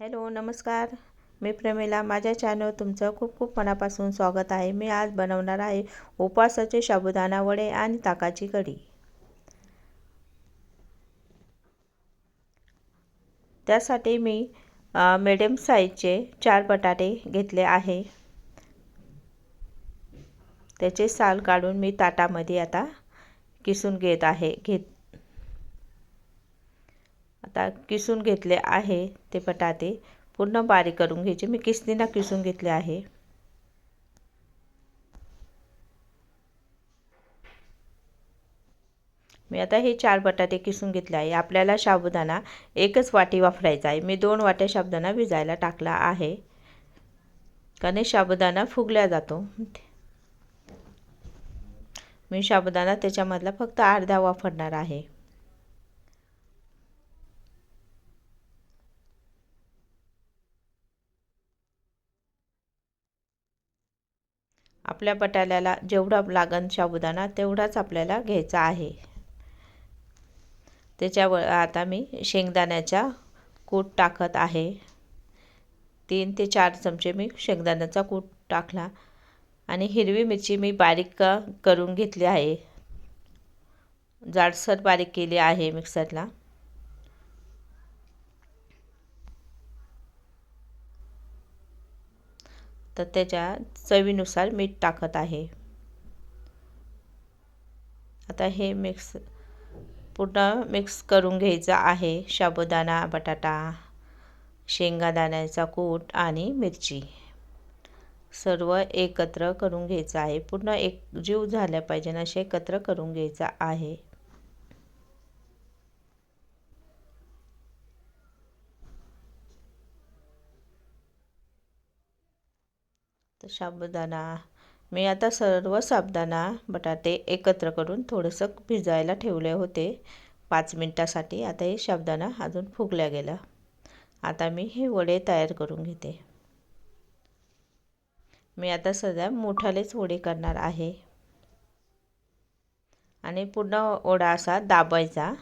Hello नमस्कार. मी प्रेमिला. माझ्या channel तुमचं खूप खूप मनापासून स्वागत आहे. मी आज बनवणार आहे उपवासाचे साबुदाणा वडे आणि ताकाची कढी. त्यासाठी मी मिडियम साईजचे चार बटाटे घेतले आहे. त्याचे साल काढून मी ताटामध्ये आता किसून घेत आहे घेत आता किसून घेतले आहे ते बटाटे. पूर्ण बारीक करून घ्यायचे. मी किसनीला किसून घेतले आहे. मी आता हे चार बटाटे किसून घेतले आहे. आपल्याला साबुदाणा एकच वाटी वापरायचा आहे. मी दोन वाट्या साबुदाणा भिजायला टाकला आहे. कारण साबुदाणा फुगल्या जातो. मी साबुदाणा त्याच्यामधला फक्त अर्धा वापरणार आहे. आपल्या बटाल्याला जेवढा लागन साबुदाणा तेवढाच आपल्याला घ्यायचा आहे. त्याच्यावर आता मी शेंगदाण्याचा कूट टाकत आहे. तीन ते चार चमचे मी शेंगदाण्याचा कूट टाकला आणि हिरवी मिरची मी बारीक करून घेतली आहे. जाडसर बारीक केली आहे मिक्सरला. तर त्याच्या चवीनुसार मीठ टाकत आहे. आता हे मिक्स पूर्ण मिक्स करून घ्यायचं आहे. साबुदाणा बटाटा शेंगादाण्याचा कूट आणि मिरची. सर्व एकत्र करून घ्यायचं आहे. पूर्ण एक जीव झाल्या पाहिजे असे एकत्र करून घ्यायचं आहे. साबुदाणा. मी आता सर्व साबुदाणा बटाटे एकत्र करून थोडंसं भिजायला ठेवले होते. पाच मिनटासाठी आता हे साबुदाणा अजून फुगल्या गेला. आता मी हे वडे तयार करून घेते. मी आता सध्या मोठालेच वडे करणार आहे. आणि पूर्ण वडा असा दाबायचा.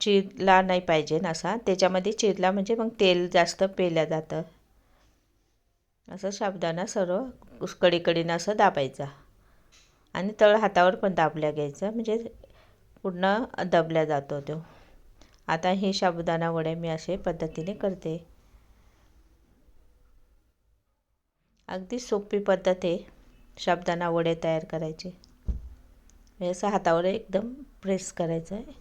चिरला नाही पाहिजे असा. त्याच्यामध्ये चिरला म्हणजे मग तेल जास्त पेल्या जातं. असं साबुदाणा सर्व कडीकडीनं असं दाबायचा. आणि तळ हातावर पण दाबल्या घ्यायचा. म्हणजे पूर्ण दबल्या जातो तो. आता हे साबुदाणा वडे मी असे पद्धतीने करते. अगदी सोपी पद्धत आहे साबुदाणा वडे तयार करायचे. हे असं हातावर एकदम प्रेस करायचं आहे.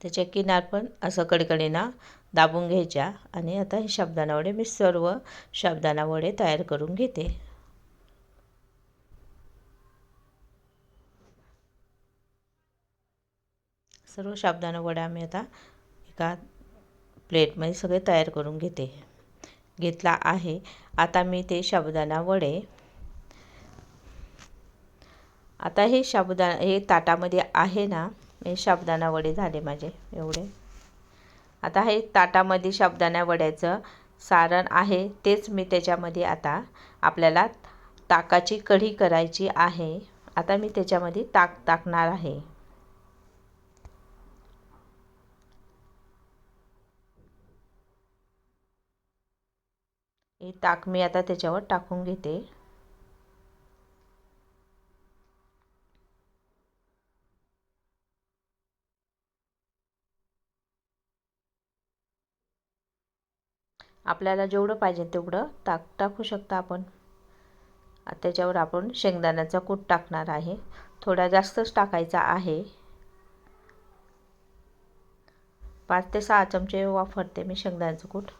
त्याच्या किनार पण असं कडकडीनं दाबून घ्यायच्या आणि आता हे साबुदाणा वडे मी सर्व साबुदाणा वडे तयार करून घेते. सर्व साबुदाणा वडे मी आता एका प्लेटमध्ये सगळे तयार करून घेते. घेतला आहे. आता मी ते साबुदाणा वडे आता हे साबुदाणा हे ताटामध्ये आहे ना हे साबुदाणा वडे झाले माझे एवढे. आता हे ताटामध्ये शाबदाण्या वड्याचं सारण आहे तेच मी त्याच्यामध्ये आता आपल्याला ताकाची कढी करायची आहे. आता मी त्याच्यामध्ये ताक टाकणार आहे. हे ताक मी आता त्याच्यावर टाकून घेते. आपल्याला जेवढं पाहिजे तेवढं ताक टाकू शकता आपण. त्याच्यावर आपण शेंगदाण्याचा कूट टाकणार आहे. थोडा जास्तच टाकायचा आहे. पाच ते सहा चमचे वापरते मी शेंगदाण्याचं कूट.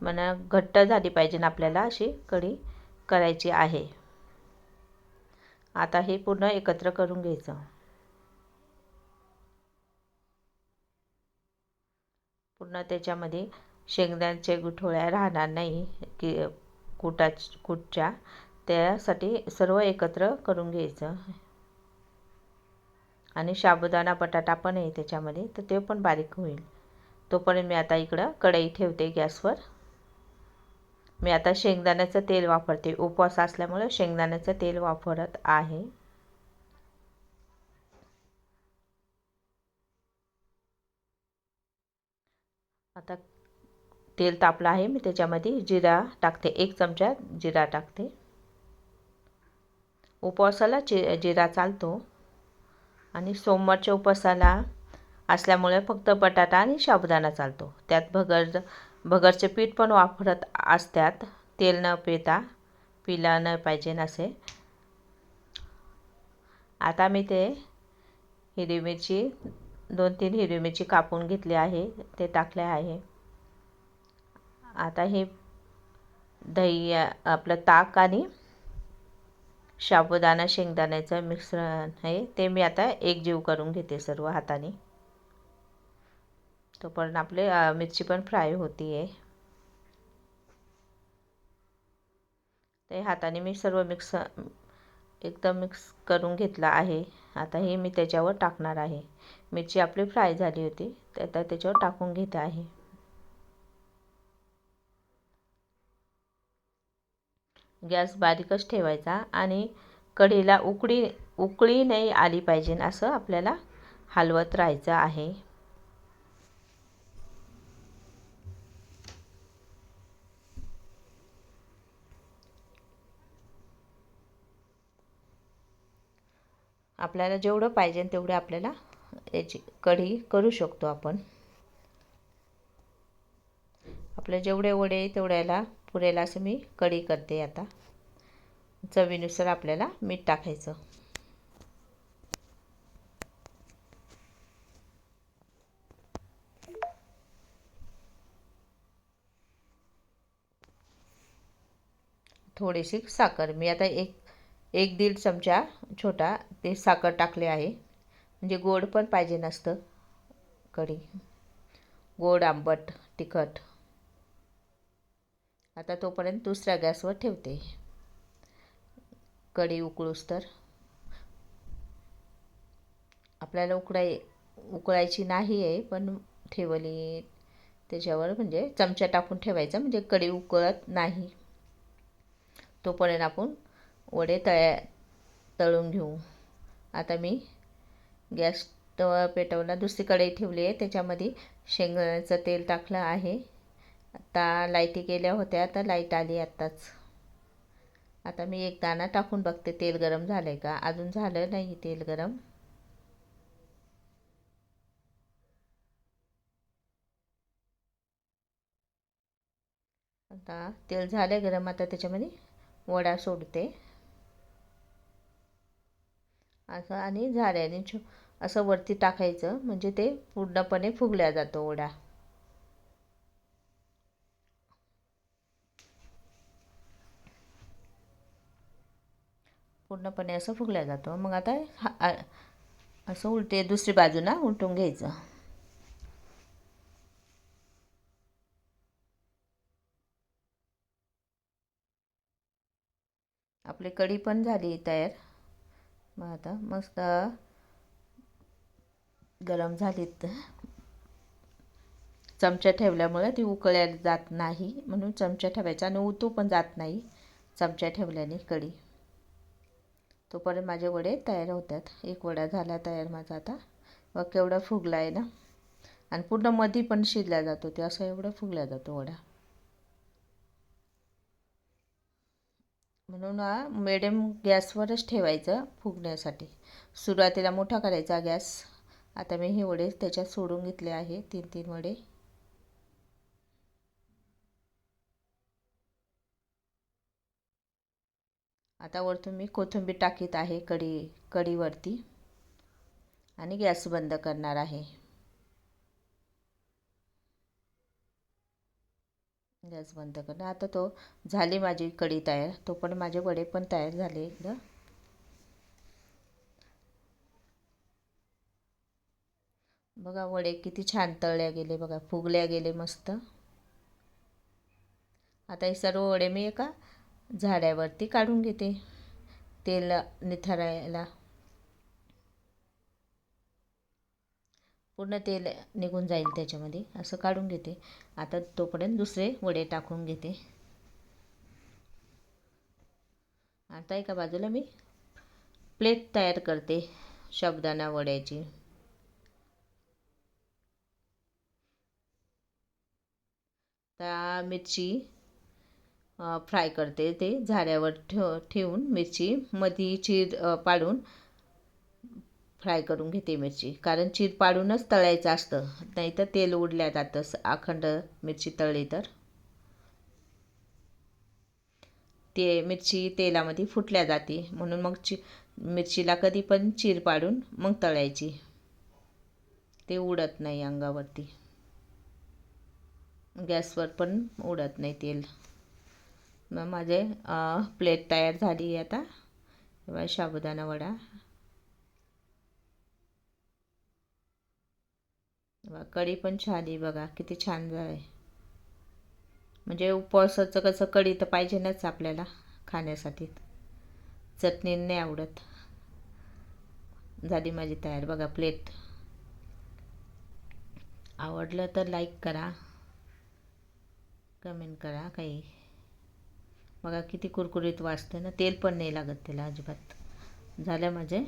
म्हणा घट्ट झाली पाहिजे ना आपल्याला अशी कढी करायची आहे. आता हे पूर्ण एकत्र करून घ्यायचं. पूर्ण त्याच्यामध्ये शेंगदाण्याचे गुठोळ्या राहणार नाही की कुटा कुटच्या. त्यासाठी सर्व एकत्र करून घ्यायचं. आणि साबुदाणा बटाटा पण आहे त्याच्यामध्ये तर ते पण बारीक होईल. तोपर्यंत मी आता इकडं कढई ठेवते गॅसवर. मी आता शेंगदाण्याचं तेल वापरते. उपवास असल्यामुळं शेंगदाण्याचं तेल वापरत आहे. आता तेल तापलं आहे मी त्याच्यामध्ये जिरा टाकते. एक चमचा जिरा टाकते. उपवासाला चि जिरा चालतो. आणि सोमवारच्या उपवासाला असल्यामुळे फक्त बटाटा आणि साबुदाणा चालतो. त्यात भगर भगरचे पीठ पण वापरत असतात. तेल न पिता पिला न पाहिजे नसे आता मी ते हिरवी मिरची दोन तीन हिरवी मिरची कापून घेतली आहे ते टाकले आहे. आता हे दही आपलं ताक आणि साबुदाणा शेंगदाण्याचं मिश्रण आहे ते मी आता एकजीव करून घेते सर्व हाताने. तोपर्यंत आपले मिरची पण फ्राय होती आहे ते हाताने मी सर्व मिक्स एकदम मिक्स करून घेतला आहे. आता हे मी त्याच्यावर टाकणार आहे. मिरची आपली फ्राय झाली होती. तर आता त्याच्यावर टाकून घेत आहे. गॅस बारीकच ठेवायचा आणि कढीला उकळी उकळी नाही आली पाहिजे असं आपल्याला हलवत राहायचं आहे. आपल्याला जेवढं पाहिजे तेवढं आपल्याला याची कढी करू शकतो आपण. आपल्या जेवढे वडे तेवढ्याला पुरेला असं मी कढी करते आता. चवीनुसार आपल्याला मीठ टाकायचं. थोडीशी साखर. मी आता एक एक दीड चमचा छोटा ते साखर टाकले आहे. म्हणजे गोड पण पाहिजे नसतं. कढी. गोड आंबट तिखट. आता तोपर्यंत दुसऱ्या गॅसवर ठेवते. कढी उकळूस तर. आपल्याला उकडाय उकळायची नाही आहे पण ठेवली त्याच्यावर म्हणजे चमचा टाकून ठेवायचा. म्हणजे कढी उकळत नाही. तोपर्यंत आपण वडे तळ्या तळून घेऊ. आता मी गॅस तवा पेटवला. दुसरी कढई ठेवली आहे. त्याच्यामध्ये शेंगदाण्याचं तेल टाकलं आहे. आता लाईटी केल्या होत्या. आता लाइट आली आत्ताच. आता मी एक दाणा टाकून बघते. तेल गरम झालं आहे का? अजून झालं नाही तेल गरम. आता तेल झालं गरम. आता त्याच्यामध्ये वडा सोडते. असं आणि झाऱ्याने छो असं वरती टाकायचं. म्हणजे ते पूर्णपणे फुगल्या जातो वडा पूर्णपणे असं फुगल्या जातो. मग आता हा असं उलटे दुसरी बाजूला उलटून घ्यायचं. आपली कढी पण झाली तयार. मग आता मस्त गरम झालीत. चमचा ठेवल्यामुळे ती उकळल्या जात नाही म्हणून चमचा ठेवायचा आणि उतू पण जात नाही चमचा ठेवल्याने कढी. तोपर्यंत माझे वडे तयार होतात. एक वडा झाला तयार माझा आता. व केवढा फुगला आहे ना. आणि पूर्ण मधी पण शिजला जातो. ते असं एवढं फुगला जातो वडा. म्हणून मिडियम गॅसवरच ठेवायचं फुगण्यासाठी. सुरुवातीला मोठा करायचा गॅस. आता मी हे वडे त्याच्यात सोडून घेतले आहे तीन तीन वडे. आता वरतून मी कोथिंबीर टाकीत आहे कढी कढीवरती. आणि गॅस बंद करणार आहे. गॅस बंद करणं आता तो झाली माझी कढी तयार. तो पण माझे वडे पण तयार झाले इकडं बघा वडे किती छान तळल्या गेले बघा फुगल्या गेले मस्त. आता हे सर्व वडे मी एका झाड्यावरती काढून घेते. तेल निथरायला. पूर्ण तेल निघून जाईल त्याच्यामध्ये. असं काढून घेते. आता तोपर्यंत दुसरे वडे टाकून घेते. आता एका बाजूला मी प्लेट तयार करते शब्दाना वड्याची. आता मिरची फ्राय करते ते झाऱ्यावर ठेव ठेवून मिरची मधी चीर पाडून फ्राय करून घेते मिरची. कारण चीर पाडूनच तळायचं असतं. नाही तर तेल उडल्या जातं अखंड मिरची तळली तर. ते मिरची तेलामध्ये फुटल्या जाते. म्हणून मग ची मिरचीला कधी पण चीर पाडून मग तळायची. ते उडत नाही अंगावरती. गॅसवर पण उडत नाही तेल. मग माझे प्लेट तयार झाली आता. शाबुदाना साबुदाणा वडा. कढी पण छान आहे बघा किती छान आहे म्हणजे उपवासाचं कसं कढी तर पाहिजे नाच आपल्याला खाण्यासाठी. चटणी नाही आवडत. झाली माझी तयार. बघा प्लेट आवडलं तर लाईक करा. कमेंट करा काही. बघा किती कुरकुरीत वाजते ना तेल पण नाही लागत त्याला अजिबात. झालं माझे.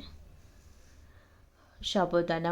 शाबुदाना